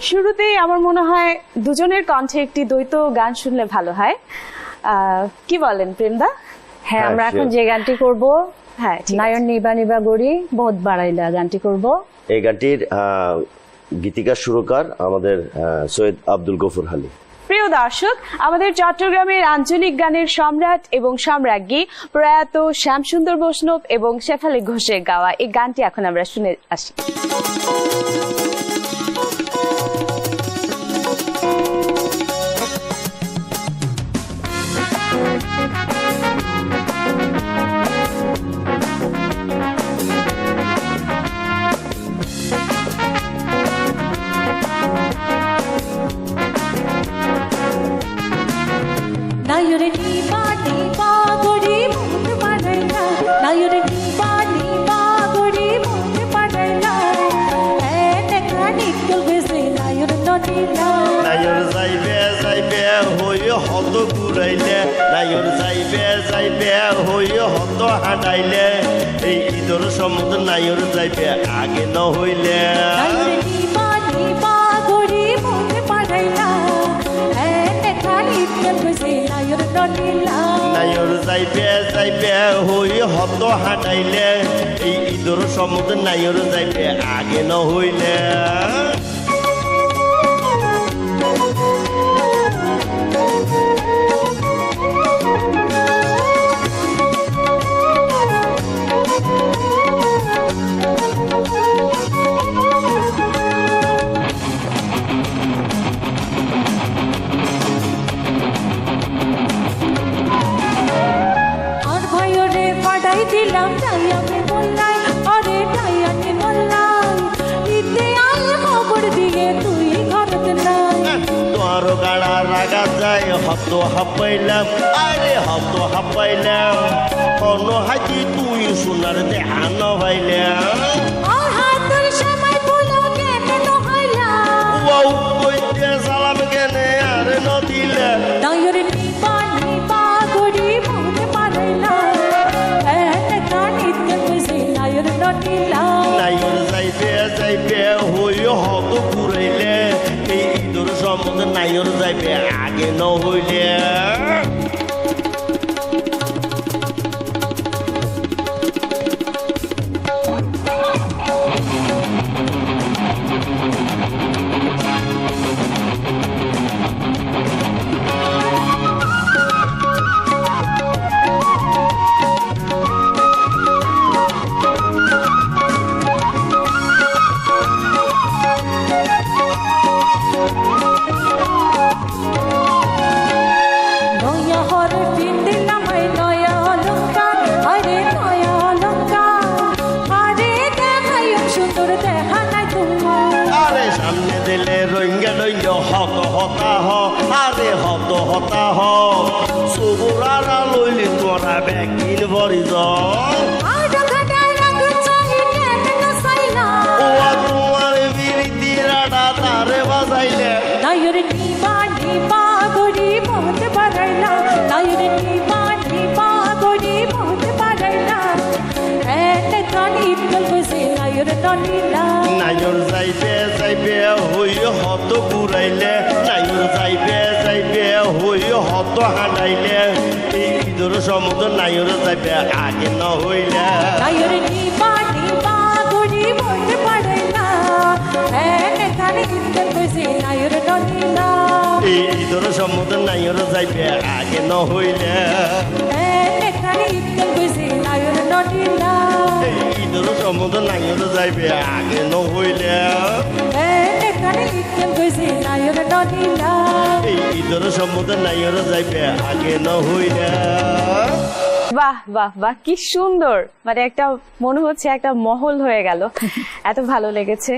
শুরুতেই আমার মনে হয় দুজনের কণ্ঠে একটি দ্বৈত গান শুনলে ভালো হয়। আহ, কি বলেন প্রেমদা? হ্যাঁ আমরা এখন যে গানটি করব হ্যাঁ। নায়ন নিবা নিবা গড়ি বহুত বাড়াইলা গানটি করব। এই গানটির আহ, গীতিকার সুরকার আমাদের আহ, সৈয়দ আব্দুল গফুর হালি। প্রিয় দর্শক আমাদের চট্টগ্রামের আঞ্চলিক গানের সম্রাট এবং সম্রাজ্ঞী প্রয়াত শ্যামসুন্দর বৈষ্ণব এবং শেফালি ঘোষের গাওয়া এই গানটি এখন আমরা শুনে আসি। নায়র যাইবে যাইবে হই হত ঘুরাইলে নায়র যাইবে যাইবে হই হত হাঁটাইলে এই ঈদর সমুদ্র নায়র যাইবে আগে ন হইলে নায়র যাইবে যাইবে হই হত হাঁটাইলে এই ঈদর সমুদ্র নায়র যাইবে আগে ন হইলে দিলাম তাই আমি বললাই আরে তাই আমি বললাই ইতে আল খবর দিয়ে তুই ঘরত নাই। তোর গাড়া রাগা যায়, হত হাপাইলাম, আরে হত হাপাইলাম। কোনো হাতি তুই সোনার দেহা নভাইলাম। সম্বন্ধে নাইর যাইবে আগে দিলে রঙ্গে রঙ্গে হত হতা হ। আরে হত লইলি তোরা ভরি তোমার বিরতি রাডা তারে বাজাইলে। বাড়াইলা নায়র নিবা নিবা গড়ি মত বাড়াইলা এনে কানি কলবসে নায়র ননিলা নাইর যাইবে যাইবে হই হত ঘুরাইলে নাইর যাইবে যাইবে হই হত হাঁটাইলে এই ঈদর সমুদ্র নাইর যাইবে আগে ন হইলে। নায়র ঈদর সমুদ্র নাইর যাইবে আগে ন হইলে। ঈদর সমুদ্র নাইর যাইবে আগে ন হইলে। ঈদর সমুদ্র নাইর যাইবে আগে ন হইলে। বাহ বাহ বাহ কি সুন্দর। মানে একটা মনে হচ্ছে একটা মহল হয়ে গেল। এত ভালো লেগেছে।